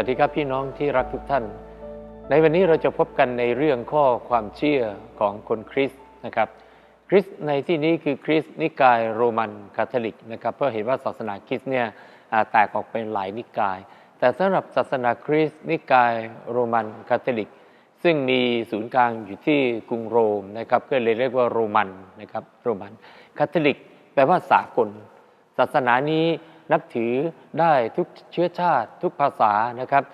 วัสดีครับพี่น้องที่รักทุกท่าน ในวันนี้เราจะพบกันในเรื่องข้อความเชื่อของคนคริสต์นะครับคริสต์ในที่นี้คือคริสต์นิกายโรมันคาทอลิกนะครับเพราะเห็นว่าศาสนาคริสต์เนี่ยแตกออกเป็นหลายนิกาย แต่สำหรับศาสนาคริสต์นิกายโรมันคาทอลิก ซึ่งมีศูนย์กลางอยู่ที่กรุงโรมนะครับก็เลยเรียกว่าโรมันนะครับโรมันคาทอลิกแปลว่าสากล ศาสนานี้ นับถือได้ทุกเชื้อชาติทุกภาษานะครับ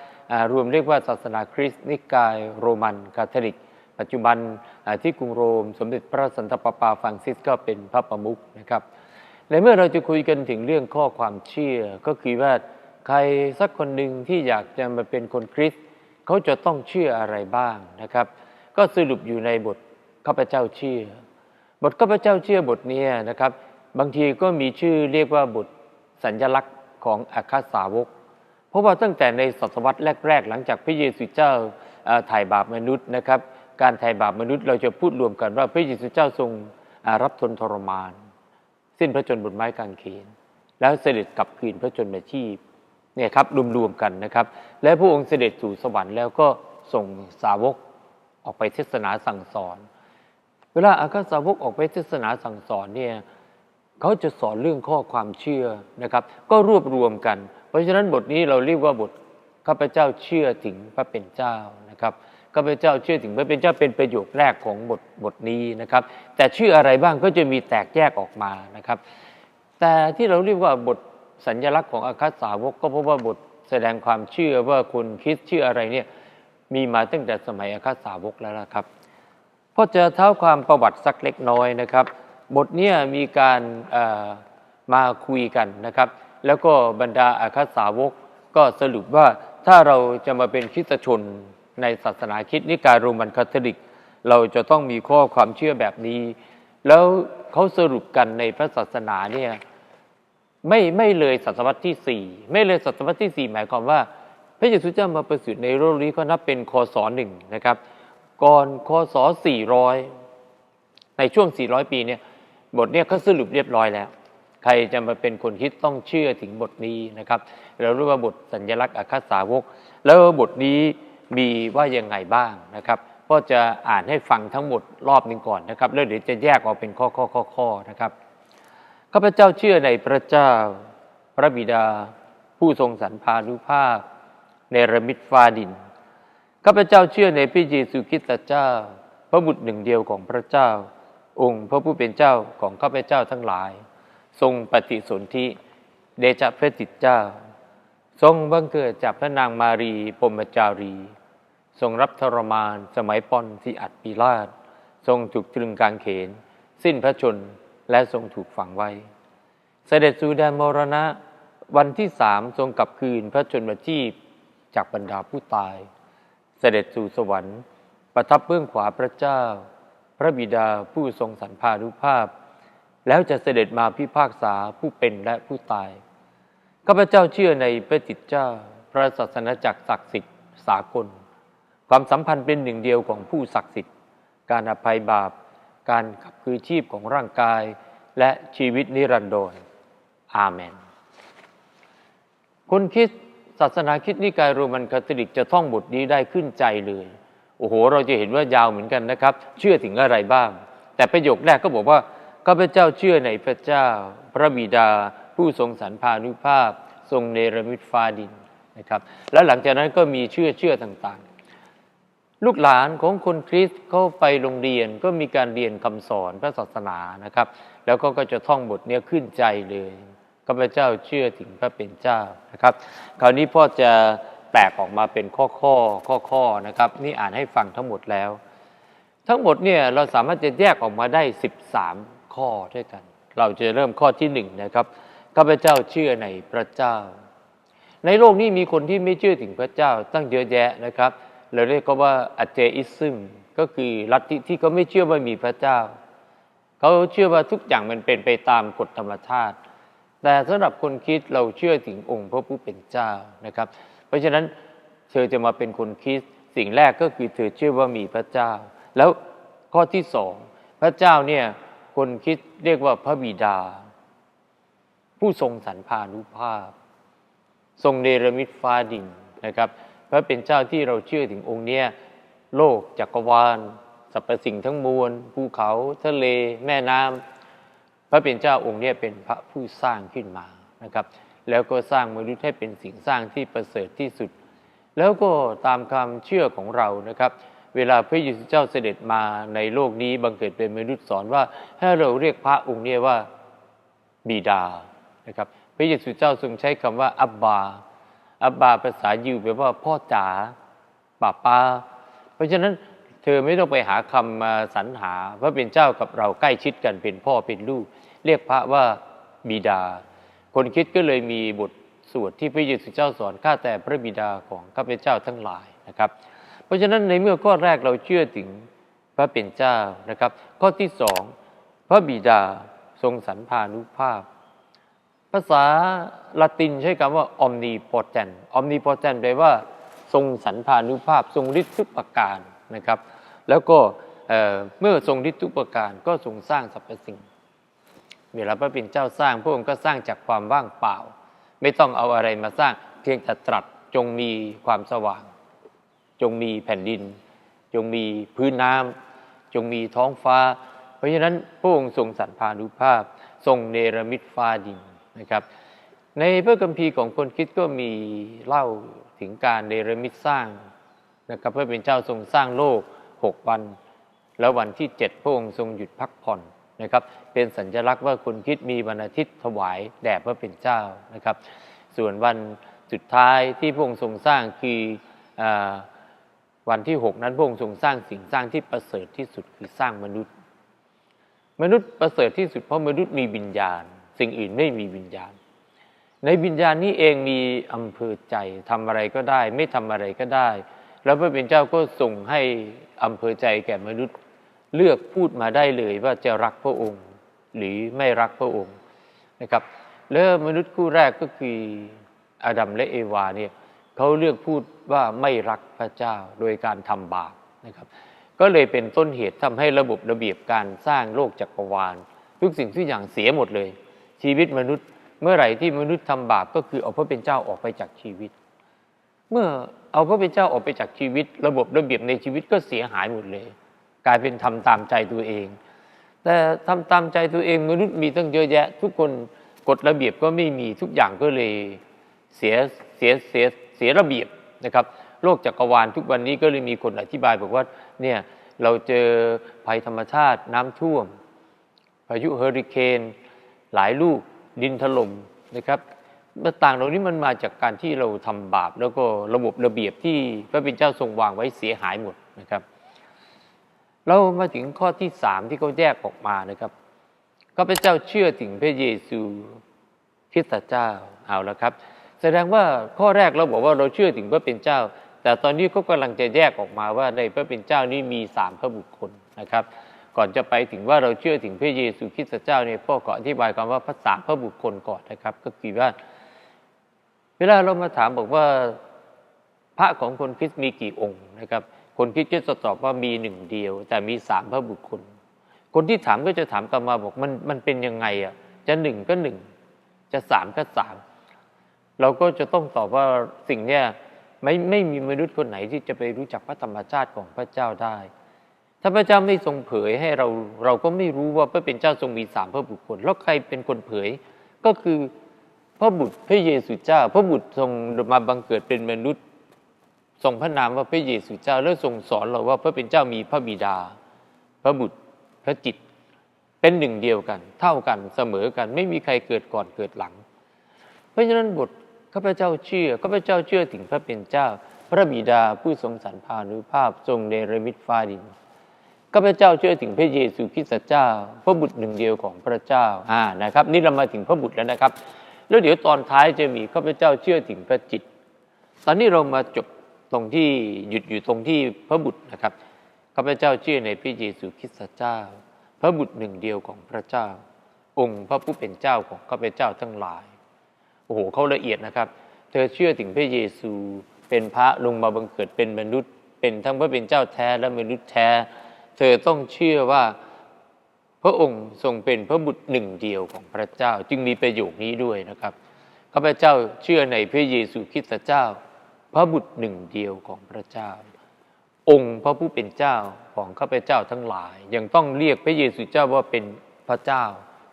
รวมเรียกว่าศาสนาคริสต์นิกายโรมันคาทอลิก ปัจจุบันที่กรุงโรม สมเด็จพระสันตะปาปาฟรังซิสก็เป็นพระประมุขนะครับและเมื่อเราจะคุยกันถึงเรื่องข้อความเชื่อก็คือว่าใครสักคนหนึ่งที่อยากจะมาเป็นคนคริสต์เขาจะต้องเชื่ออะไรบ้างนะครับ ก็สรุปอยู่ในบทข้าพเจ้าเชื่อ บทข้าพเจ้าเชื่อบทนี้นะครับ บางทีก็มีชื่อเรียกว่าบท สัญลักษณ์ของอาคาสาวก เพราะว่าตั้งแต่ในศตวรรษแรก ๆ หลังจากพระเยซูเจ้าถ่ายบาปมนุษย์นะครับ การถ่ายบาปมนุษย์เราจะพูดรวมกันว่าพระเยซูเจ้าทรงรับทนทรมาน สิ้นพระชนม์บนไม้กางเขน แล้วเสด็จกลับคืนพระชนมาชีพเนี่ยครับรวมๆกันนะครับ และพระองค์เสด็จสู่สวรรค์แล้วก็ส่งสาวกออกไปเทศนาสั่งสอน เวลาอาคาสาวกออกไปเทศนาสั่งสอนเนี่ย เขาจะสอนเรื่องข้อความเชื่อนะครับ ก็รวบรวมกัน เพราะฉะนั้นบทนี้เราเรียกว่าบทข้าพเจ้าเชื่อถึงพระเป็นเจ้านะครับข้าพเจ้าเชื่อถึงพระเป็นเจ้าเป็นประโยคแรกของบทบทนี้นะครับ แต่ชื่ออะไรบ้างก็จะมีแตกแยกออกมานะครับ แต่ที่เราเรียกว่าบทสัญลักษณ์ของอาคัสสาวก ก็เพราะว่าบทแสดงความเชื่อว่าคนคิดเชื่ออะไรเนี่ยมีมาตั้งแต่สมัยอาคัสสาวกแล้วนะครับพอจะเท้าความประวัติสักเล็กน้อยนะครับ บทเนี้ยมีการมาคุยกันนะครับ แล้วก็บรรดาอาคาสาวกก็สรุปว่าถ้าเราจะมาเป็นคริสตชนในศาสนาคริดนิกายโรมันคาทอลิก เราจะต้องมีข้อความเชื่อแบบนี้ แล้วเขาสรุปกันในพระศาสนาเนี่ยไม่ไม่เลยศตวรรษที่สี่ไม่เลยศตวรรษที่สี่หมายความว่า พระเยซูเจ้ามาประสูติในโลกนี้ก็นับเป็นคศหนึ่งนะครับ ก่อนคศสี่ร้อยในช่วง 400 ปีเนี่ย บทเนี่ยเขาสรุปเรียบร้อยแล้ว ใครจะมาเป็นคนคิดต้องเชื่อถึงบทนี้นะครับ เรารียกว่าบทสัญลักษณ์อาคาสาวก แล้วบทนี้มีว่ายังไงบ้างนะครับก็จะอ่านให้ฟังทั้งหมดรอบหนึ่งก่อนนะครับ แล้วเดี๋ยวจะแยกออกเป็นข้อข้อข้อข้อนะครับข้าพเจ้าเชื่อในพระเจ้าพระบิดา ผู้ทรงสรรพานุภาพในระมิดฟ้าดินข้าพเจ้าเชื่อในพระเยซูคริสต์เจ้า พระบุตรหนึ่งเดียวของพระเจ้า องค์พระผู้เป็นเจ้าของข้าพเจ้าทั้งหลาย ทรงปฏิสนธิเดชะพระจิตเจ้า ทรงบังเกิดจากพระนางมารีพรหมจารี ทรงรับทรมานสมัยปอนสิอัดปีลาศทรงถูกตรึงกางเขน สิ้นพระชนและทรงถูกฝังไว้ เสด็จสู่แดนมรณะ วันที่สามทรงกลับคืนพระชนมชีพจากบรรดาผู้ตาย เสด็จสู่สวรรค์ ประทับเบื้องขวาพระเจ้า ระบิดาผู้ทรงสรรพานุภาพ แล้วจะเสด็จมาพิพากษาผู้เป็นและผู้ตายข้าพเจ้าเชื่อในพระจิตเจ้า พระศาสนาจักรศักดิ์สิทธิ์สากล ความสัมพันธ์เป็นหนึ่งเดียวของผู้ศักดิ์สิทธิ์ การอภัยบาป การขับคือชีพของร่างกาย และชีวิตนิรันดรอาเมน คนคิดศาสนาคิดนิกายโรมันคาทอลิกจะท่องบทนี้ได้ขึ้นใจเลย โอ้โห เราจะเห็นว่ายาวเหมือนกันนะครับ เชื่อถึงอะไรบ้าง แต่ประโยคแรกก็บอกว่าข้าพเจ้าเชื่อในพระเจ้า พระบิดา ผู้ทรงสรรพานุภาพ ทรงเนรมิตฟ้าดินนะครับ แล้วหลังจากนั้นก็มีเชื่อเชื่อต่างๆ ลูกหลานของคนคริสต์เขาไปโรงเรียนก็มีการเรียนคำสอนพระศาสนานะครับ แล้วก็ก็จะท่องบทเนี้ยขึ้นใจเลยข้าพเจ้าเชื่อถึงพระเป็นเจ้านะครับ คราวนี้พ่อจะ แตกออกมาเป็นข้อข้อข้อข้อๆนะครับ นี่อ่านให้ฟังทั้งหมดแล้ว ทั้งหมดเนี่ยเราสามารถจะแยกออกมาได้ 13 ข้อด้วยกัน เราจะเริ่มข้อที่หนึ่งนะครับข้าพเจ้าเชื่อในพระเจ้า ในโลกนี้มีคนที่ไม่เชื่อถึงพระเจ้าตั้งเยอะแยะนะครับเราเรียกว่าอเทอิซึมก็คือลัทธิที่เขาไม่เชื่อว่ามีพระเจ้า เขาเชื่อว่าทุกอย่างมันเป็นไปตามกฎธรรมชาติ แต่สำหรับคนคิดเราเชื่อถึงองค์พระผู้เป็นเจ้านะครับ ราะฉะนั้นเธอจะมาเป็นคนคิดสิ่งแรกก็คือเธอเชื่อว่ามีพระเจ้า แล้วข้อที่สองพระเจ้าเนี่ยคนคิดเรียกว่าพระบิดา ผู้ทรงสรรพานุภาพ ทรงเนรมิตฟ้าดินนะครับ พระเป็นเจ้าที่เราเชื่อถึงองค์เนี้ยโลกจักรวาลสรรพสิ่งทั้งมวลภูเขาทะเล แม่น้ำพระเป็นเจ้าองค์เนี้ยเป็นพระผู้สร้างขึ้นมานะครับ แล้วก็สร้างมนุษย์ให้เป็นสิ่งสร้างที่ประเสริฐที่สุด แล้วก็ตามความเชื่อของเรานะครับ เวลาพระเยซูเจ้าเสด็จมาในโลกนี้บังเกิดเป็นมนุษย์สอนว่าให้เราเรียกพระองค์เนี้ว่าบิดานะครับ พระเยซูเจ้าทรงใช้คำว่าอับบา อับบาภาษายิวแปลว่าพ่อจ๋าป้าป้าเพราะฉะนั้นเธอไม่ต้องไปหาคำมาสรรหาพราะเป็นเจ้ากับเราใกล้ชิดกันเป็นพ่อเป็นลูก เรียกพระว่าบิดา คนคิดก็เลยมีบทสวดที่พระเยซูเจ้าสอนข้าแต่พระบิดาของข้าพเจ้าทั้งหลายนะครับ เพราะฉะนั้นในเมื่อข้อแรกเราเชื่อถึงพระเป็นเจ้านะครับ ข้อที่สองพระบิดาทรงสรรพานุภาพ ภาษาละตินใช้คำว่า omnipotent omnipotent แปลว่า ทรงสรรพานุภาพ ทรงฤทธิ์ทุกประการนะครับ แล้วก็เเมื่อทรงฤทธิ์ทุกประการก็ทรงสร้างสรรพสิ่ง เวลาพระเป็นเจ้าสร้างพระองค์ก็สร้างจากความว่างเปล่า ไม่ต้องเอาอะไรมาสร้าง เพียงแต่ตรัสจงมีความสว่าง จงมีแผ่นดิน จงมีพื้นน้ำจงมีท้องฟ้า เพราะฉะนั้นพระองค์ทรงสรรพานุภาพ ทรงเนรมิตฟ้าดินนะครับ ในพระคัมภีร์ของคนคิดก็มีเล่าถึงการเนรมิตสร้างนะครับเพื่อเป็นเจ้าทรงสร้างโลกหกวัน แล้ววันที่เจ็ดพระองค์ทรงหยุดพักผ่อน นะครับ เป็นสัญลักษณ์ว่าคนคิดมีวันอาทิตย์ถวายแด่พระเป็นเจ้านะครับ ส่วนวันสุดท้ายที่พระองค์ทรงสร้างคืออวันที่หกนั้นพระองค์ทรงสร้างสิ่งสร้างที่ประเสริฐที่สุดคือสร้างมนุษย์ มนุษย์ประเสริฐที่สุดเพราะมนุษย์มีวิญญาณ สิ่งอื่นไม่มีวิญญาณ ในวิญญาณนี้เองมีอำเภอใจทำอะไรก็ได้ ไม่ทำอะไรก็ได้ แล้วพระเป็นเจ้าก็ส่งให้อำเภอใจแก่มนุษย์ เลือกพูดมาได้เลยว่าจะรักพระองค์ หรือไม่รักพระองค์นะครับแล้วมนุษย์คู่แรกก็คืออาดัมและเอวาเนี่ยเขาเลือกพูดว่าไม่รักพระเจ้าโดยการทำบาปนะครับ ก็เลยเป็นต้นเหตุทำให้ระบบระเบียบการสร้างโลกจักรวาล ทุกสิ่งทุกอย่างเสียหมดเลย ชีวิตมนุษย์เมื่อไหร่ที่มนุษย์ทำบาปก็คือเอาพระเป็นเจ้าออกไปจากชีวิต เมื่อเอาพระเป็นเจ้าออกไปจากชีวิต ระบบระเบียบในชีวิตก็เสียหายหมดเลย กลายเป็นทำตามใจตัวเอง แต่ทำตามใจตัวเองมนุษย์มีตั้งเยอะแยะ ทุกคนกฎระเบียบก็ไม่มีทุกอย่างก็เลยเสียเสียเสียเสียระเบียบนะครับโลกจักรวาลทุกวันนี้ก็เลยมีคนอธิบายบอกว่าเนี่ยเราเจอภัยธรรมชาติน้ำท่วมพายุเฮอริเคนหลายลูกดินถล่มนะครับต่างเหล่านี้มันมาจากการที่เราทำบาป แล้วก็ระบบระเบียบที่พระเป็นเจ้าทรงวางไว้เสียหายหมดนะครับ เรามาถึงข้อที่สามที่เขาแยกออกมานะครับข้าพเจ้าเชื่อถึงพระเยซูคริสต์เจ้าเอาแล้วครับ แสดงว่าข้อแรกเราบอกว่าเราเชื่อถึงพระเป็นเจ้า แต่ตอนนี้เขากำลังจะแยกออกมาว่าในพระเป็นเจ้านี้มีสามพระบุคคลนะครับ ก่อนจะไปถึงว่าเราเชื่อถึงพระเยซูคริสต์เจ้าเนี่ยพ่อขออธิบายคำว่าพระสามพระบุคคลก่อนนะครับ ก็คือว่า เวลาเรามาถามบอกว่าพระของคนคริสต์มีกี่องค์นะครับ คนคริสต์ก็จะตอบว่ามีหนึ่งเดียว แต่มีสามพระบุคคล คนที่ถามก็จะถามกลับมาบอกมันมันเป็นยังไงอะจะหนึ่งก็หนึ่งจะสามก็สามเราก็จะต้องตอบว่าสิ่งเนี้ยไม่ไม่มีมนุษย์คนไหนที่จะไปรู้จักพระธรรมชาติของพระเจ้าได้ ถ้าพระเจ้าไม่ทรงเผยให้เราเราก็ไม่รู้ว่าพระเป็นเจ้าทรงมีสามพระบุคคล แล้วใครเป็นคนเผย ก็คือพระบุตรพระเยซูเจ้า พระบุตรทรงมาบังเกิดเป็นมนุษย์ ทรงพระนามว่าพระเยซูเจ้าแล้วทรงสอนเราว่าพระเป็นเจ้ามีพระบิดา พระบุตรพระจิต เป็นหนึ่งเดียวกัน เท่ากันเสมอกัน ไม่มีใครเกิดก่อนเกิดหลัง เพราะฉะนั้นบทข้าพเจ้าเชื่อข้าพเจ้าเชื่อถึงพระเป็นเจ้า พระบิดาผู้ทรงสรรพานุภาพทรงเนรมิตฟ้าดินข้าพเจ้าเชื่อถึงพระเยซูคริสต์เจ้า พระบุตรหนึ่งเดียวของพระเจ้าอ่านะครับ นี่เรามาถึงพระบุตรแล้วนะครับ แล้วเดี๋ยวตอนท้ายจะมีข้าพเจ้าเชื่อถึงพระจิต ตอนนี้เรามาจบ ตรงที่หยุดอยู่ตรงที่พระบุตรนะครับข้าพเจ้าเชื่อในพระเยซูคริสต์เจ้า พระบุตรหนึ่งเดียวของพระเจ้า องค์พระผู้เป็นเจ้าของข้าพเจ้าทั้งหลายโอ้โหเขาละเอียดนะครับ เธอเชื่อถึงพระเยซูเป็นพระลงมาบังเกิดเป็นมนุษย์ เป็นทั้งพระเป็นเจ้าแท้และมนุษย์แท้ เธอต้องเชื่อว่าพระองค์ทรงเป็นพระบุตรหนึ่งเดียวของพระเจ้า จึงมีประโยคนี้ด้วยนะครับข้าพเจ้าเชื่อในพระเยซูคริสต์เจ้า พระบุตรหนึ่งเดียวของพระเจ้า องค์พระผู้เป็นเจ้าของข้าพเจ้าทั้งหลาย ยังต้องเรียกพระเยซูเจ้าว่าเป็นพระเจ้า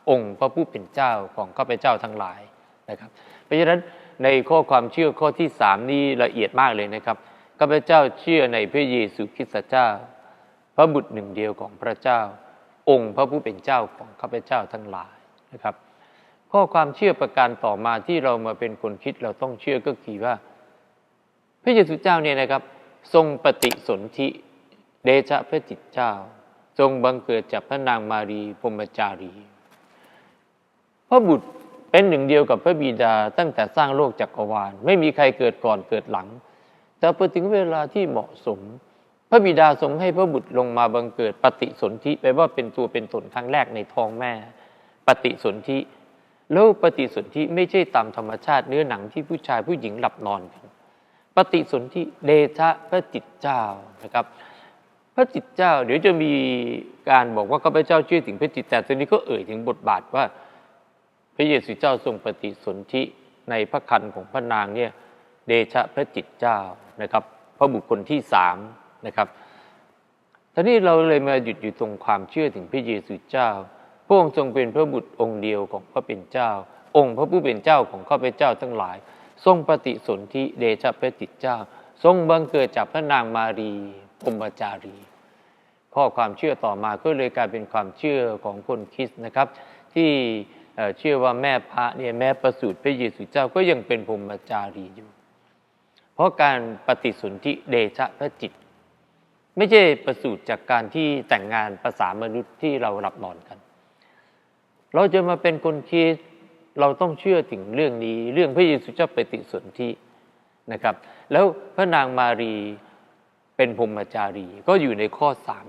องค์พระผู้เป็นเจ้าของข้าพเจ้าทั้งหลายนะครับ เพราะฉะนั้นในข้อความเชื่อข้อที่สามนี้ละเอียดมากเลยนะครับข้าพเจ้าเชื่อในพระเยซูคริสต์เจ้า พระบุตรหนึ่งเดียวของพระเจ้า องค์พระผู้เป็นเจ้าของข้าพเจ้าทั้งหลายนะครับ ข้อความเชื่อประการต่อมาที่เรามาเป็นคนคิดเราต้องเชื่อก็คือว่า พระเยซูเจ้าเนี่ยนะครับ ทรงปฏิสนธิเดชะพระจิตเจ้า ทรงบังเกิดจากพระนางมารีพรมจารี พระบุตรเป็นหนึ่งเดียวกับพระบิดาตั้งแต่สร้างโลกจักรวาล ไม่มีใครเกิดก่อนเกิดหลัง แต่พอถึงเวลาที่เหมาะสม พระบิดาทรงให้พระบุตรลงมาบังเกิดปฏิสนธิแปลว่าเป็นตัวเป็นตนครั้งแรกในท้องแม่ ปฏิสนธิแล้วปฏิสนธิไม่ใช่ตามธรรมชาติเนื้อหนังที่ผู้ชายผู้หญิงหลับนอนกัน ปฏิสนธิเดชะพระจิตเจ้านะครับ พระจิตเจ้า เดี๋ยวจะมีการบอกว่าข้าพเจ้าเชื่อถึงพระจิตแต่ตอนนี้ก็เอ่ยถึงบทบาทว่า พระเยซูเจ้าทรงปฏิสนธิในพระคันของพระนางเนี่ยเดชะพระจิตเจ้านะครับพระบุคคลที่สามนะครับตอนนี้เราเลยมาหยุดอยู่ตรงความเชื่อถึงพระเยซูเจ้า พระองค์ทรงเป็นพระบุตรองค์เดียวของพระเป็นเจ้า องค์พระผู้เป็นเจ้าของข้าพเจ้าทั้งหลาย ทรงปฏิสนธิเดชะพระจิตเจ้า ทรงบังเกิดจากพระนางมารีพรมจารี ข้อความเชื่อต่อมาก็เลยกลายเป็นความเชื่อของคนคริสต์นะครับ ที่เชื่อว่าแม่พระเนี่ยแม้ประสูติพระเยซูเจ้าก็ยังเป็นพรมจารีอยู่ เพราะการปฏิสนธิเดชะพระจิต ไม่ใช่ประสูติจากการที่แต่งงานภาษามนุษย์ที่เราหลับนอนกัน เราจะมาเป็นคนคริสต์ เราต้องเชื่อถึงเรื่องนี้ เรื่องพระเยซูเจ้าปฏิสนธินะครับ แล้วพระนางมารีเป็นพรมจารี ก็อยู่ในข้อสาม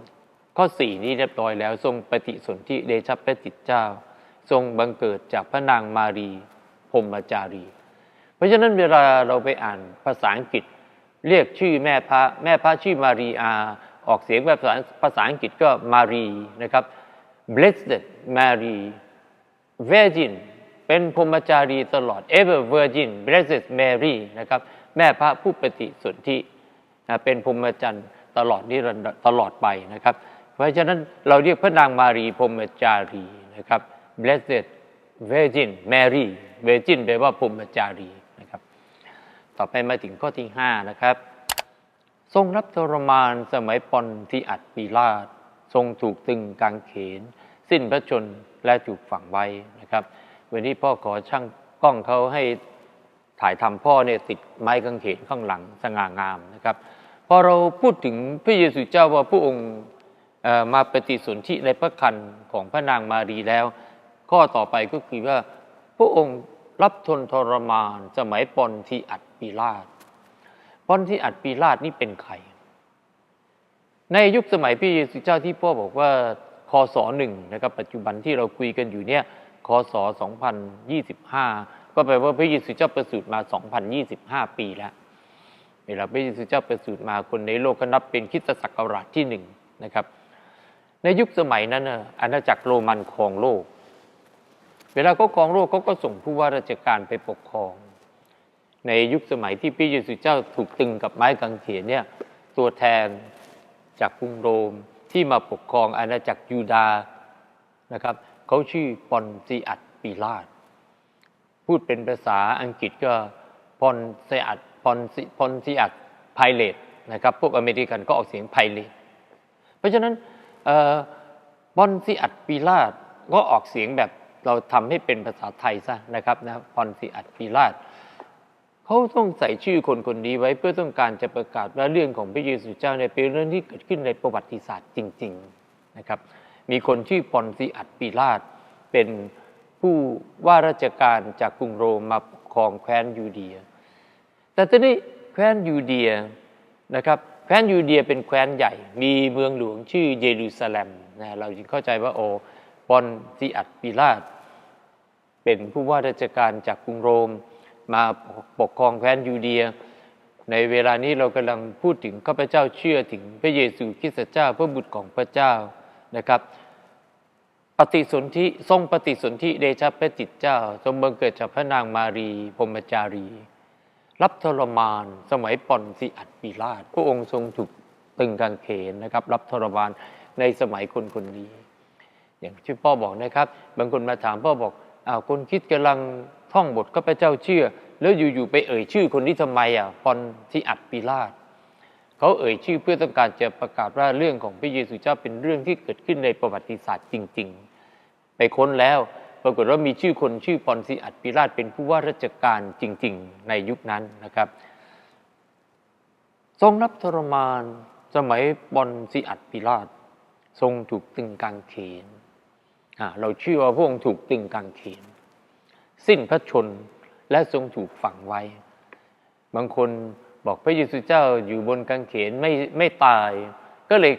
ข้อสี่นี้เรียบร้อยแล้ว ทรงปฏิสนธิเดชะพระจิตเจ้า ทรงบังเกิดจากพระนางมารีพรมจารี เพราะฉะนั้นเวลาเราไปอ่านภาษาอังกฤษ เรียกชื่อแม่พระแม่พระชื่อมารีอาออกเสียงแบบภาษาภาษาอังกฤษก็มารีนะครับ blessed Mary Virgin เป็นพรมจารีตลอด ever virgin blessed Mary นะครับแม่พระผู้ปฏิสนธิเป็นพรมจรรย์ตลอดนิรันดร์ตลอดไปนะครับ เพราะฉะนั้นเราเรียกพระนางมารีพรมจารีนะครับ blessed virgin Mary virgin แปลว่าพรมจารีนะครับ ต่อไปมาถึงข้อที่ 5 นะครับ ทรงรับทรมานสมัยปอนที่อัดปีลาดทรงถูกตึงกางเขน สิ้นพระชนและถูกฝังไว้นะครับ วันนี้พ่อขอช่างกล้องเขาให้ถ่ายทำพ่อเนี่ยติดไม้กางเขนข้างหลังสง่างามนะครับพอเราพูดถึงพระเยซูเจ้าว่าพระองค์มาปฏิสนธิในพระคันของพระนางมารีแล้ว ข้อต่อไปก็คือว่าพระองค์รับทนทรมาน สมัยปอนทีอัดปีลาดปอนทีอัดปีลาดนี่เป็นใคร ในยุคสมัยพระเยซูเจ้าที่พ่อบอกว่าคศหนึ่งนะครับปัจจุบันที่เราคุยกันอยู่เนี่ย คศ 2025 ก็แปลว่าพระเยซูเจ้าประสูติมา 2025 ปีแล้วเวลาพระเยซูเจ้าประสูติมาคนในโลกก็นับเป็นคิสตศักราชที่หนึ่งนะครับ ในยุคสมัยนั้นอาณาจักรโรมันครองโลก เวลาเขาครองโลกเขาก็ส่งผู้ว่าราชการไปปกครอง ในยุคสมัยที่พระเยซูเจ้าถูกตึงกับไม้กางเขนเนี่ยตัวแทนจากกรุงโรมที่มาปกครองอาณาจักรยูดาห์นะครับ เขาชื่อปอนซีอัดปีลาดพูดเป็นภาษาอังกฤษก็ปอนซีอัดปอนซีปอนซีอัดไพเลตนะครับพวกอเมริกันก็ออกเสียงไพเลตเพราะฉะนั้นปอนซีอัดปีลาดก็ออกเสียงแบบเราทำให้เป็นภาษาไทยซะนะครับนะปอนซีอัดปีลาดเขาต้องใส่ชื่อคนคนนี้ไว้เพื่อต้องการจะประกาศว่าเรื่องของพระเยซูเจ้าเนี่ยเป็นเรื่องที่เกิดขึ้นในประวัติศาสตร์จริง ๆนะครับ มีคนชื่อปอนซีอัดปีลาดเป็นผู้ว่าราชการจากกรุงโรมมาปกครองแคว้นยูเดีย แต่ตอนนี้แคว้นยูเดียนะครับแคว้นยูเดียเป็นแคว้นใหญ่ มีเมืองหลวงชื่อเยรูซาเล็มนะเราจึงเข้าใจว่าโอปอนซีอัดปีลาดเป็นผู้ว่าราชการจากกรุงโรมมาปกครองแคว้นยูเดีย ในเวลานี้เรากำลังพูดถึงข้าพเจ้าเชื่อถึงพระเยซูคริสต์เจ้าพระบุตรของพระเจ้า นะครับ ปฏิสนธิทรงปฏิสนธิเดชะพระจิตเจ้า ทรงบังเกิดจากพระนางมารีพรมจารี รับทรมานสมัยปอนซิอัดปีลาตพระองค์ทรงถูกตึงกางเขนนะครับ รับทรมานในสมัยคนคนนี้ อย่างที่พ่อบอกนะครับ บางคนมาถามพ่อบอกอ้าวคนคิดกำลังท่องบทก็พระเจ้าเชื่อ แล้วอยู่ๆไปเอ่ยชื่อคนนี้ทำไมอะปอนซิอัดปีลาต เขาเอ่ยชื่อเพื่อต้องการจะประกาศว่าเรื่องของพระเยซูเจ้าเป็นเรื่องที่เกิดขึ้นในประวัติศาสตร์จริง ๆ ไปค้นแล้วปรากฏว่ามีชื่อคนชื่อปอนซิอัดปิลาตเป็นผู้ว่าราชการจริง ๆ ในยุคนั้นนะครับ ทรงรับทรมานสมัยปอนซิอัดปิลาตทรงถูกตึงกางเขนเราเชื่อว่าพระองค์ถูกตึงกางเขน สิ้นพระชนและทรงถูกฝังไว้ บางคน บอกพระเยซูเจ้าอยู่บนกางเขนไม่ไม่ตาย ก็เลย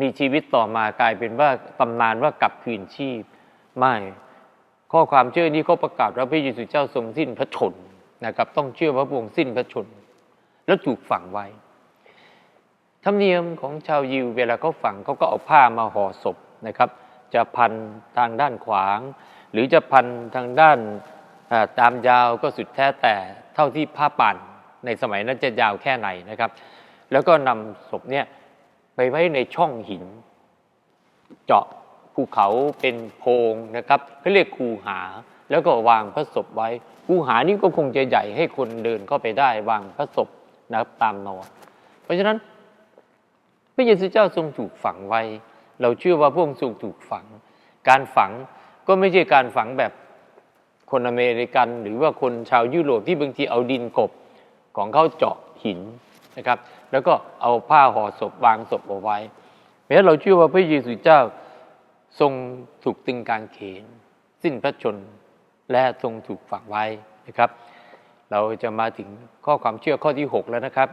มีชีวิตต่อมากลายเป็นว่าตำนานว่ากลับคืนชีพ ไม่ข้อความเชื่อนี้เขาประกาศว่าพระเยซูเจ้าทรงสิ้นพระชนนะครับต้องเชื่อพระองสิ้นพระชน แล้วถูกฝังไว้ธรรมเนียมของชาวยิวเวลาเขาฝังเขาก็เอาผ้ามาห่อศพนะครับ จะพันทางด้านขวาง หรือจะพันทางด้านตามยาวก็สุดแท้แต่เท่าที่ผ้าป่าน ในสมัยนั้นจะยาวแค่ไหนนะครับ แล้วก็นำศพเนี่ยไปไว้ในช่องหิน เจาะภูเขาเป็นโพรงนะครับเขาเรียกคูหา แล้วก็วางพระศพไว้ คูหานี่ก็คงจะใหญ่ให้คนเดินเข้าไปได้วางพระศพนะครับตามนอนเพราะฉะนั้นพระเยซูเจ้าทรงถูกฝังไว้ เราเชื่อว่าพระองค์ทรงถูกฝัง การฝังก็ไม่ใช่การฝังแบบคนอเมริกัน หรือว่าคนชาวยุโรปที่บางทีเอาดินกบ ของเขาเจาะหินนะครับแล้วก็เอาผ้าห่อศพวางศพเอาไว้เพราะฉะนั้นเราเชื่อว่าพระเยซูเจ้าทรงถูกตึงกางเขน สิ้นพระชนและทรงถูกฝังไว้นะครับ เราจะมาถึงข้อความเชื่อข้อที่ 6 แล้วนะครับ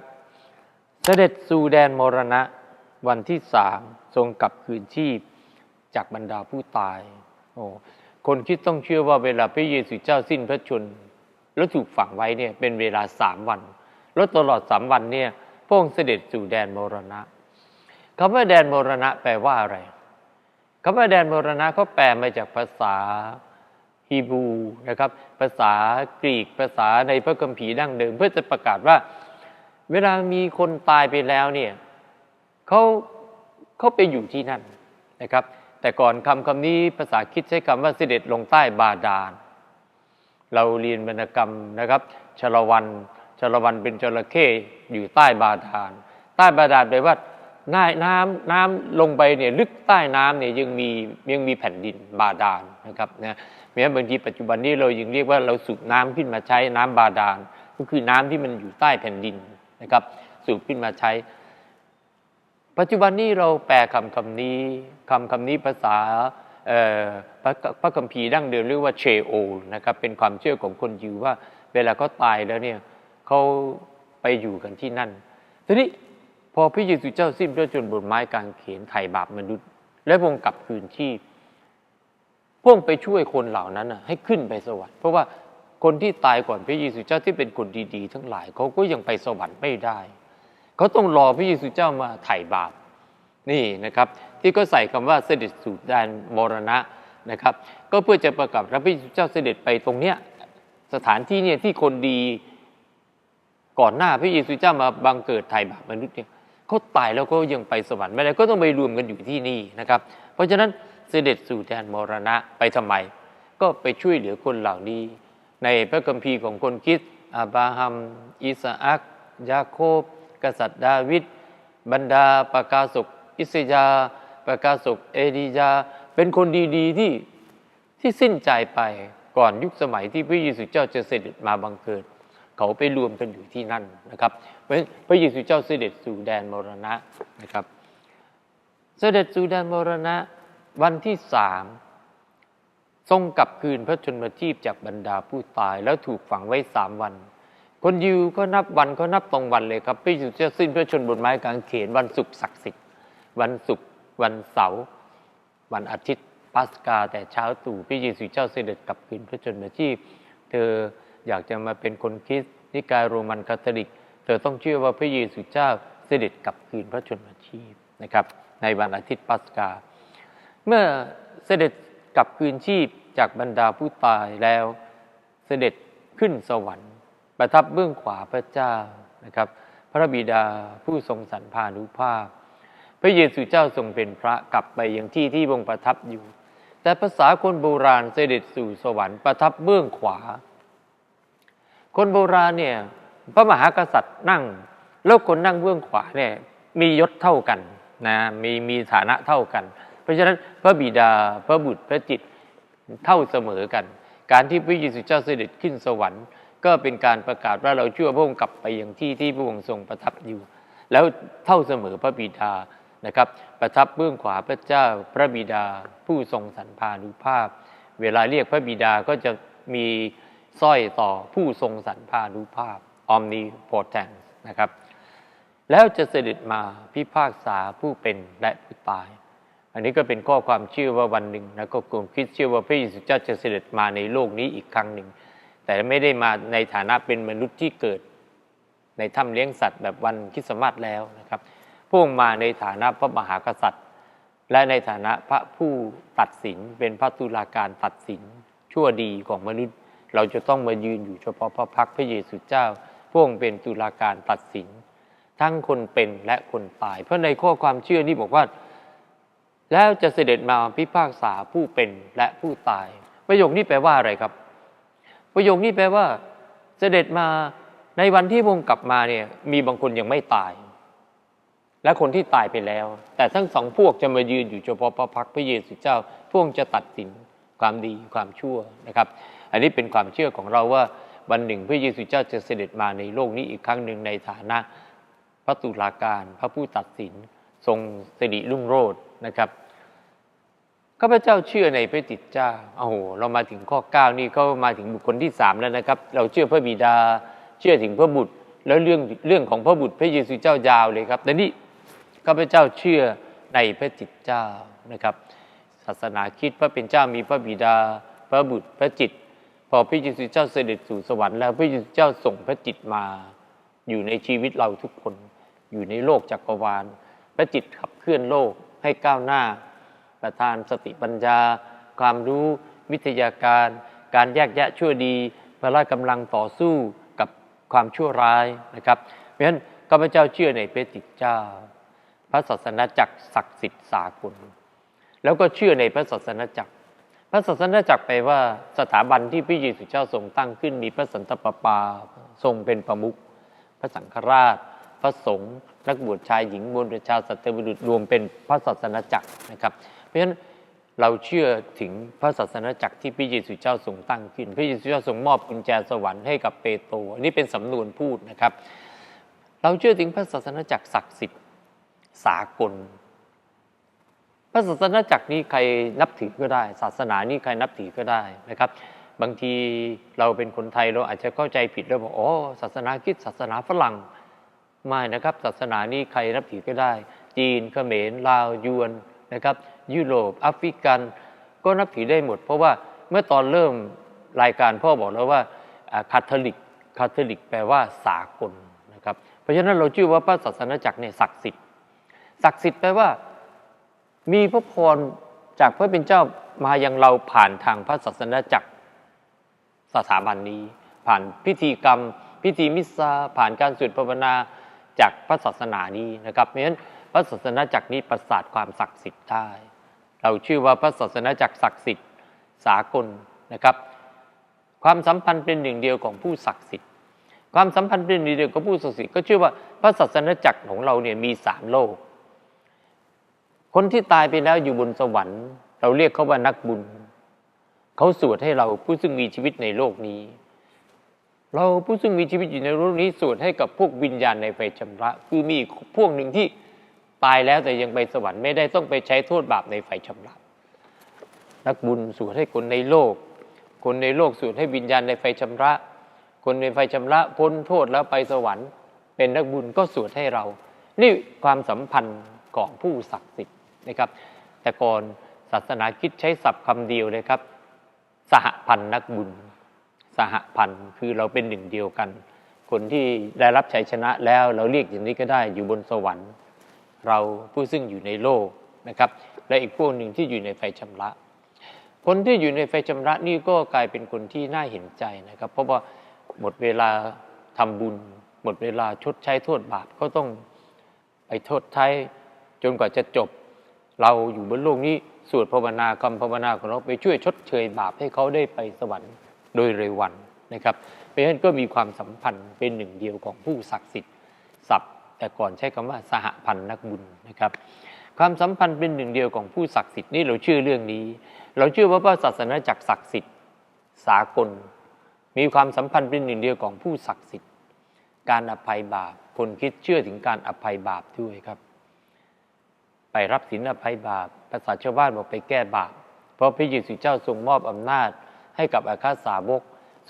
เสด็จสู่แดนมรณะวันที่สามทรงกลับคืนชีพจากบรรดาผู้ตายโอ้คนคิดต้องเชื่อว่าเวลาพระเยซูเจ้าสิ้นพระชน แล้วถูกฝังไว้เนี่ยเป็นเวลาสามวัน แล้วตลอดสามวันเนี่ยพระองค์เสด็จสู่แดนมรณะคำว่าแดนมรณะแปลว่าอะไรคำว่าแดนมรณะเขาแปลมาจากภาษาฮีบรูนะครับ ภาษากรีกภาษาในพระคัมภีร์ดั้งเดิม เพื่อจะประกาศว่า เวลามีคนตายไปแล้วเนี่ยเขาเขาไปอยู่ที่นั่นนะครับ แต่ก่อนคำคำนี้ภาษาคิดใช้คำว่าเสด็จลงใต้บาดาล เราเรียนวรรณกรรมนะครับชลวันชลวันเป็นจระเข้อยู่ใต้บาดาลใต้บาดาลแปลว่าน้ำน้ำน้ำลงไปเนี่ยลึกใต้น้ำเนี่ยยังมียังมีแผ่นดินบาดาลนะครับนะแม้บางทีปัจจุบันนี้เรายังเรียกว่าเราสูบน้ำขึ้นมาใช้น้ำบาดาลก็คือน้ำที่มันอยู่ใต้แผ่นดินนะครับ สูบขึ้นมาใช้ ปัจจุบันนี้เราแปลคำคำนี้คำคำนี้ภาษา พระพระคัมภีร์ดั้งเดิมเรียกว่าเชโอนะครับเป็นความเชื่อของคนยิวว่า เวลาเขาตายแล้วเนี่ยเขาไปอยู่กันที่นั่น ทีนี้พอพระเยซูเจ้าสิ้นพระชนบนไม้กางเขนไถ่บาปมนุษย์ และพงกลับคืนชีพพระองไปช่วยคนเหล่านั้นน่ะให้ขึ้นไปสวรรค์เพราะว่าคนที่ตายก่อนพระเยซูเจ้าที่เป็นคนดีๆ ทั้งหลายเขาก็ยังไปสวรรค์ไม่ได้เขาต้องรอพระเยซูเจ้ามาไถ่บาปนี่นะครับ ที่ก็ใส่คำว่าเสด็จสู่แดนมรณะนะครับ ก็เพื่อจะประกาศพระเยซูเจ้าเสด็จไปตรงเนี้ยสถานที่เนี่ยที่คนดีก่อนหน้าพระเยซูเจ้ามาบังเกิดไถ่บาปมนุษย์เนี่ยเขาตายแล้วก็ยังไปสวรรค์ไม่ได้ก็ต้องไปรวมกันอยู่ที่นี่นะครับ เพราะฉะนั้นเสด็จสู่แดนมรณะไปทำไม ก็ไปช่วยเหลือคนเหล่านี้ ในพระคัมภีร์ของคนคิดอาบราฮัม อิสอักยาโคบ กษัตริย์ดาวิดบรรดาประกาศกอิสยาห์ ประกาศกเอดียาเป็นคนดีๆที่ที่สิ้นใจไปก่อนยุคสมัยที่พระเยซูเจ้าจะเสด็จมาบังเกิด เขาไปรวมกันอยู่ที่นั่นนะครับเพราะฉะนั้นพระเยซูเจ้าเสด็จสู่แดนมรณะนะครับ เสด็จสู่แดนมรณะวันที่สามทรงกลับคืนพระชนมชีพจากบรรดาผู้ตายแล้วถูกฝังไว้สามวัน คนยิวก็นับวันก็นับตรงวันเลยครับพระเยซูเจ้าสิ้นพระชนม์บนไม้กางเขนวันศุกร์ศักดิ์สิทธิ์วันศุกร์ วันเสาร์วันอาทิตย์ปัสกา แต่เช้าตู่พระเยซูเจ้าเสด็จกลับคืนพระชนมชีพ เธออยากจะมาเป็นคนคริสต์นิกายโรมันคาทอลิก เธอต้องเชื่อว่าพระเยซูเจ้าเสด็จกลับคืนพระชนมชีพนะครับในวันอาทิตย์ปัสกา เมื่อเสด็จกลับคืนชีพจากบรรดาผู้ตายแล้วเสด็จขึ้นสวรรค์ ประทับเบื้องขวาพระเจ้านะครับ พระบิดาผู้ทรงสรรพานุภาพ พระเยซูเจ้าทรงเป็นพระกลับไปยังที่ที่ทรงประทับอยู่ แต่ภาษาคนโบราณเสด็จสู่สวรรค์ประทับเบื้องขวา คนโบราณเนี่ยพระมหากษัตริย์นั่ง แล้วคนนั่งเบื้องขวาเนี่ยมียศเท่ากันนะมีมีฐานะเท่ากัน เพราะฉะนั้นพระบิดาพระบุตรพระจิตเท่าเสมอกัน การที่พระเยซูเจ้าเสด็จขึ้นสวรรค์ ก็เป็นการประกาศว่าเราเชื่อพระองค์กลับไปยังที่ที่พระองค์ทรงประทับอยู่ แล้วเท่าเสมอพระบิดา นะครับ ประทับเบื้องขวาพระเจ้าพระบิดาผู้ทรงสรรพานุภาพ เวลาเรียกพระบิดาก็จะมีสร้อยต่อผู้ทรงสรรพานุภาพ omnipotent นะครับ แล้วจะเสด็จมาพิพากษาผู้เป็นและผู้ตาย อันนี้ก็เป็นข้อความเชื่อว่าวันหนึ่งนะก็กลุ่มคริสเชื่อว่าพระเยซูเจ้าจะเสด็จมาในโลกนี้อีกครั้งหนึ่ง แต่ไม่ได้มาในฐานะเป็นมนุษย์ที่เกิด ในถ้ำเลี้ยงสัตว์แบบวันคริสต์มาสแล้วนะครับ พระองมาในฐานะพระมหากษัตริย์ และในฐานะพระผู้ตัดสินเป็นพระตุลาการตัดสินชั่วดีของมนุษย์ เราจะต้องมายืนอยู่เฉพาะพระพักพระเยซูเจ้าพระองเป็นตุลาการตัดสิน ทั้งคนเป็นและคนตาย เพราะในข้อความเชื่อนี่บอกว่า แล้วจะเสด็จมาพิพากษาผู้เป็นและผู้ตาย ประโยคนี้แปลว่าอะไรครับ ประโยคนี้แปลว่า เสด็จมาในวันที่พงกลับมาเนี่ยมีบางคนยังไม่ตาย และคนที่ตายไปแล้ว แต่ทั้งสองพวกจะมายืนอยู่เฉพาะพระพักตร์พระเยซูเจ้าพระองค์จะตัดสินความดีความชั่วนะครับ อันนี้เป็นความเชื่อของเราว่าวันหนึ่งพระเยซูเจ้าจะเสด็จมาในโลกนี้อีกครั้งหนึ่งในฐานะพระตุลาการพระผู้ตัดสิน ทรงสิริรุ่งโรจน์นะครับข้าพเจ้าเชื่อในพระติตเจ้าโอ้โหเรามาถึงข้อ 9 นี่ก็มาถึงบุคคลที่สามแล้วนะครับ เราเชื่อพระบิดาเชื่อถึงพระบุตร แล้วเรื่องเรื่องของพระบุตรพระเยซูเจ้ายาวเลยครับแต่นี่ ข้าพเจ้าเชื่อในพระจิตเจ้านะครับ ศาสนาคิดพระเป็นเจ้ามีพระบิดา พระบุตรพระจิต พอพระเยซูเจ้าเสด็จสู่สวรรค์แล้วพระเยซูเจ้าส่งพระจิตมา อยู่ในชีวิตเราทุกคน อยู่ในโลกจักรวาล พระจิตขับเคลื่อนโลกให้ก้าวหน้า ประทานสติปัญญา ความรู้วิทยาการ การแยกแยะชั่วดีพละกำลังต่อสู้กับความชั่วร้ายนะครับ เพราะฉะนั้นข้าพเจ้าเชื่อในพระจิตเจ้า ระศาสนาจักรศักดิ์สิทธิ์สากล แล้วก็เชื่อในพระศาสนาจักร พระศาสนาจักรแปลว่าสถาบันที่พระเยซูเจ้าทรงตั้งขึ้นมีพระสันตะปาปาทรงเป็นประมุขพระสังฆราช พระสงฆ์นักบวชชายหญิงมวลประชาสัตยบุรุษรวมเป็นพระศาสนาจักรนะครับ เพราะฉะนั้นเราเชื่อถึงพระศาสนาจักรที่พระเยซูเจ้าทรงตั้งขึ้น พระเยซูเจ้าทรงมอบกุญแจสวรรค์ให้กับเปโตรอันนี้เป็นสำนวนพูดนะครับ เราเชื่อถึงพระศาสนาจักรศักดิ์สิทธิ์ สากล พระศาสนาจักรนี้ใครนับถือก็ได้ ศาสนานี้ใครนับถือก็ได้นะครับ บางทีเราเป็นคนไทยเราอาจจะเข้าใจผิดแล้วบอกอ๋อศาสนาคิดศาสนาฝรั่งไม่นะครับ ศาสนานี้ใครนับถือก็ได้ จีนเขมรลาวยวนนะครับ ยุโรปแอฟริกัน ก็นับถือได้หมด เพราะว่าเมื่อตอนเริ่มรายการพ่อบอกแล้วว่าคาทอลิกคาทอลิกแปลว่าสากลนะครับ เพราะฉะนั้นเราชื่อว่าพระศาสนาจักรเนี่ยศักดิ์สิทธิ์ ศักดิ์สิทธิ์แปลว่า มีพระพรจากพระเป็นเจ้ามายังเราผ่านทางพระศาสนาจักรสถาบันนี้ ผ่านพิธีกรรม พิธีมิสซาผ่านการสวดภาวนาจากพระศาสนานี้นะครับเพราะฉะนั้นพระศาสนาจักรนี้ประสาทความศักดิ์สิทธิ์ได้เราชื่อว่าพระศาสนาจักรศักดิ์สิทธิ์สากลนะครับ ความสัมพันธ์เป็นหนึ่งเดียวของผู้ศักดิ์สิทธิ์ ความสัมพันธ์เป็นหนึ่งเดียวของผู้ศักดิ์สิทธิ์ก็ชื่อว่าพระศาสนาจักรของเราเนี่ยมีสามโลก คนที่ตายไปแล้วอยู่บนสวรรค์ เราเรียกเขาว่านักบุญ เขาสวดให้เราผู้ซึ่งมีชีวิตในโลกนี้ เราผู้ซึ่งมีชีวิตอยู่ในโลกนี้สวดให้กับพวกวิญญาณในไฟชำระ คือมีพวกหนึ่งที่ตายแล้วแต่ยังไปสวรรค์ไม่ได้ต้องไปใช้โทษบาปในไฟชำระ นักบุญสวดให้คนในโลก คนในโลกสวดให้วิญญาณในไฟชำระ คนในไฟชำระพ้นโทษแล้วไปสวรรค์ เป็นนักบุญก็สวดให้เรา นี่ความสัมพันธ์ของผู้ศักดิ์สิทธิ์ นะครับ แต่ก่อนศาสนาคิดใช้ศัพท์คำเดียวเลยครับ สหพันธ์นักบุญ สหพันธ์คือเราเป็นหนึ่งเดียวกัน คนที่ได้รับชัยชนะแล้วเราเรียกอย่างนี้ก็ได้อยู่บนสวรรค์ เราผู้ซึ่งอยู่ในโลกนะครับ และอีกพวกหนึ่งที่อยู่ในไฟชำระ คนที่อยู่ในไฟชำระนี่ก็กลายเป็นคนที่น่าเห็นใจนะครับ เพราะว่าหมดเวลาทำบุญ หมดเวลาชดใช้โทษบาปก็ต้องไปโทษใช้จนกว่าจะจบ เราอยู่บนโลกนี้สวดภาวนาคำภาวนาของเราไปช่วยชดเชยบาปให้เขาได้ไปสวรรค์โดยเร็ววันนะครับเพราะฉะนั้นก็มีความสัมพันธ์เป็นหนึ่งเดียวของผู้ศักดิ์สิทธิ์ศัพท์ แต่ก่อนใช้คำว่าสหพันธ์นักบุญนะครับ ความสัมพันธ์เป็นหนึ่งเดียวของผู้ศักดิ์สิทธิ์นี่เราเชื่อเรื่องนี้ เราเชื่อว่าพระศาสนาจักรศักดิ์สิทธิ์สากล มีความสัมพันธ์เป็นหนึ่งเดียวของผู้ศักดิ์สิทธิ์ การอภัยบาปคนคิดเชื่อถึงการอภัยบาปด้วยครับ ไปรับสินอภัยบาปภาษาชาวบ้านบอกไปแก้บาป เพราะพระเยซูเจ้าทรงมอบอำนาจ ให้กับอาคาสาวก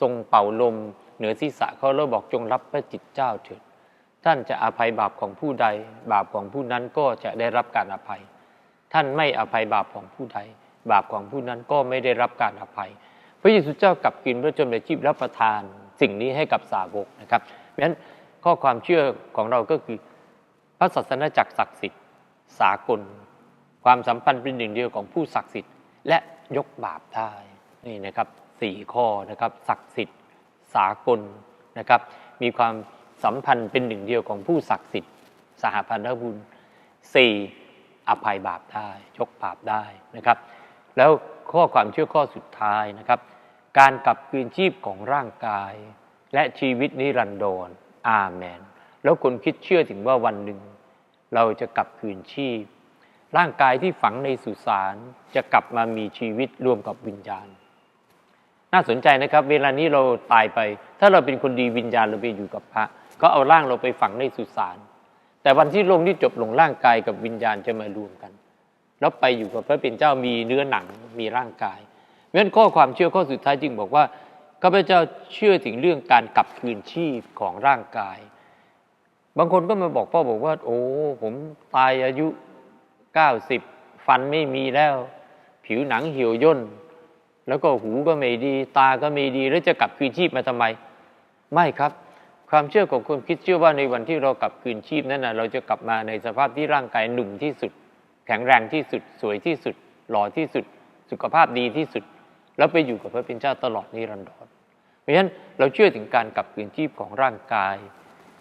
ทรงเป่าลม เหนือศีรษะเขาแล้วบอกจงรับพระจิตเจ้าเถิดท่านจะอภัยบาปของผู้ใด บาปของผู้นั้นก็จะได้รับการอภัย ท่านไม่อภัยบาปของผู้ใด บาปของผู้นั้นก็ไม่ได้รับการอภัย พระเยซูเจ้ากลับกินพระชนม์ชีพรับประทาน สิ่งนี้ให้กับสาวกนะครับเพราะฉะนั้นข้อความเชื่อของเราก็คือพระศาสนาจักรศักดิ์สิทธิ์ สากล ความสัมพันธ์เป็นหนึ่งเดียวของผู้ศักดิ์สิทธิ์และยกบาปได้นี่นะครับสี่ข้อนะครับศักดิ์สิทธิ์สากลนะครับ มีความสัมพันธ์เป็นหนึ่งเดียวของผู้ศักดิ์สิทธิ์ สหพันธบุญสี่อภัยบาปได้ยกบาปได้นะครับ แล้วข้อความเชื่อข้อสุดท้ายนะครับ การกลับคืนชีพของร่างกาย และชีวิตนิรันดรอาเมน แล้วคนคิดเชื่อถึงว่าวันหนึ่ง เราจะกลับคืนชีพ ร่างกายที่ฝังในสุสานจะกลับมามีชีวิตร่วมกับวิญญาณ น่าสนใจนะครับ เวลานี้เราตายไป ถ้าเราเป็นคนดีวิญญาณเราไปอยู่กับพระ ก็เอาร่างเราไปฝังในสุสานแต่วันที่ลงที่จบลงร่างกายกับวิญญาณจะมารวมกัน แล้วไปอยู่กับพระเป็นเจ้ามีเนื้อหนังมีร่างกายเพราะฉะนั้นข้อความเชื่อข้อสุดท้ายจึงบอกว่าข้าพเจ้าเชื่อถึงเรื่องการกลับคืนชีพของร่างกาย บางคนก็มาบอกพ่อบอกว่า โอ้ ผมตายอายุเก้าสิบฟันไม่มีแล้ว ผิวหนังเหี่ยวย่น แล้วก็หูก็ไม่ดี ตาก็ไม่ดี แล้วจะกลับคืนชีพมาทำไม ไม่ครับ ความเชื่อของคนคิดเชื่อว่าในวันที่เรากลับคืนชีพนั้นนะเราจะกลับมาในสภาพที่ร่างกายหนุ่มที่สุด แข็งแรงที่สุด สวยที่สุด หล่อที่สุด สุขภาพดีที่สุด แล้วไปอยู่กับพระเป็นเจ้าตลอดนิรันดรเพราะฉะนั้นเราเชื่อถึงการกลับคืนชีพของร่างกาย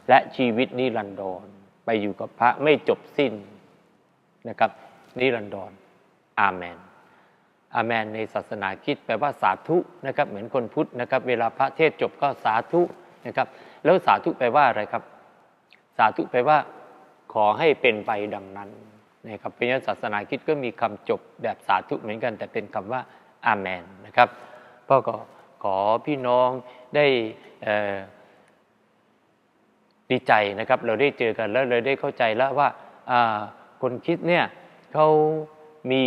และชีวิตนิรันดรไปอยู่กับพระไม่จบสิ้นนะครับ นิรันดรอาเมนอาเมนในศาสนาคิดแปลว่าสาธุนะครับ เหมือนคนพุทธนะครับ เวลาพระเทศจบก็สาธุนะครับ แล้วสาธุแปลว่าอะไรครับ สาธุแปลว่า ขอให้เป็นไปดังนั้นนะครับเพราะฉะนั้นศาสนาคิดก็มีคำจบแบบสาธุเหมือนกัน แต่เป็นคำว่าอาเมนนะครับพ่อก็ขอพี่น้องได้ ดีใจนะครับ เราได้เจอกันแล้วเราได้เข้าใจแล้วว่าคนคิดเนี่ยเขามี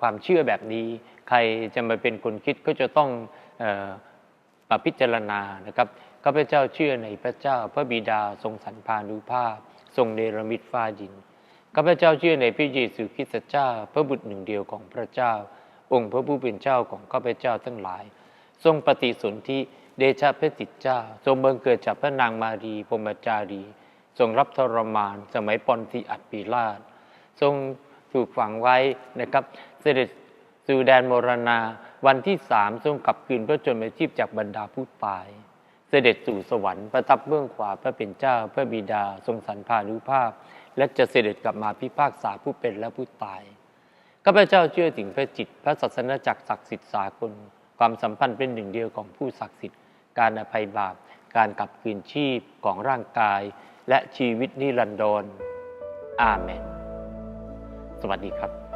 ความเชื่อแบบนี้ ใครจะมาเป็นคนคิดก็จะต้องมาพิจารณานะครับข้าพเจ้าเชื่อในพระเจ้าพระบิดาทรงสรรพานุภาพ ทรงเนรมิตฟ้าดินข้าพเจ้าเชื่อในพระเยซูคริสต์เจ้า พระบุตรหนึ่งเดียวของพระเจ้า องค์พระผู้เป็นเจ้าของข้าพเจ้าทั้งหลาย ทรงปฏิสนธิ เดชะพระจิตเจ้า ทรงบังเกิดจากพระนางมารีพรมจารี ทรงรับทรมาน สมัยปอนติอัดปีลาดทรงถูกฝังไว้นะครับ เสด็จสู่แดนมรณา วันที่สามทรงกลับคืนพระชนม์ชีพจากบรรดาผู้ตาย เสด็จสู่สวรรค์ประทับเบื้องขวาพระเป็นเจ้า พระบิดา ทรงสรรพานุภาพ และจะเสด็จกลับมาพิพากษาผู้เป็นและผู้ตายข้าพเจ้าเชื่อถึงพระจิต พระศาสนาจักรศักดิ์สิทธิ์สากลความสัมพันธ์เป็นหนึ่งเดียวของผู้ศักดิ์สิทธิ์ การอภัยบาป การกลับคืนชีพของร่างกาย และชีวิตนิรันดร อาเมน สวัสดีครับ